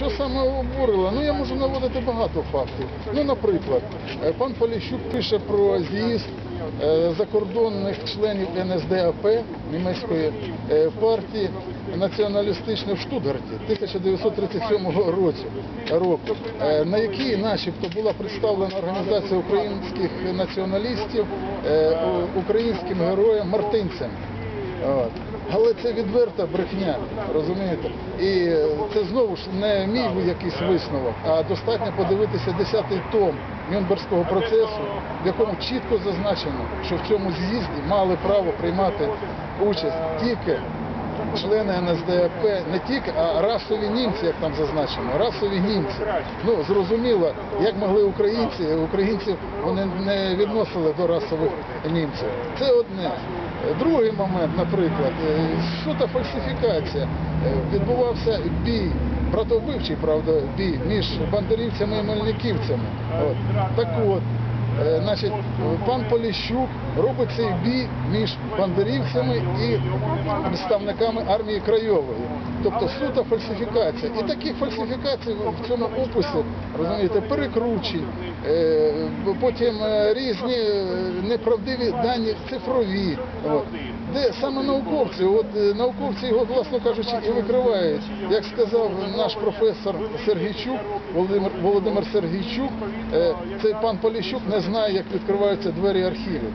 що саме обурило? Ну я можу наводити багато фактів. Ну, наприклад, е, пан Поліщук пише про з'їзд е, закордонних членів НСДАП німецької е, партії націоналістичної в Штутгарті 1937 року, на якій начебто була представлена організація українських націоналістів українським героєм Мартинцем. От. Але це відверта брехня, розумієте? І це знову ж не мій якийсь висновок, а достатньо подивитися 10-й том Нюрнберзького процесу, в якому чітко зазначено, що в цьому з'їзді мали право приймати участь тільки члени НСДАП, не тільки, а расові німці, як там зазначено, расові німці. Ну, зрозуміло, як могли українці, українців вони не відносили до расових німців. Це одне. Другий момент, наприклад, е, що та фальсифікація. Е, Відбувався бій, братовбивчий, правда, бій між бандерівцями і мельниківцями. От. Так от, Е, Значить, пан Поліщук робить цей бій між бандерівцями і представниками армії Крайової. Тобто сута фальсифікація. І таких фальсифікацій в цьому описі, розумієте, перекручі, е, потім е, різні е, неправдиві дані цифрові. Де саме науковці, от науковці його, власно кажучи, і викривають. Як сказав наш професор Сергійчук, Володимир, Володимир Сергійчук, цей пан Поліщук не знає, як відкриваються двері архівів.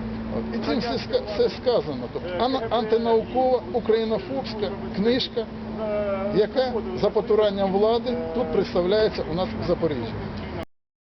І цим все, все сказано. Тобто антинаукова, українофобська книжка, яка за потуранням влади тут представляється у нас в Запоріжжі.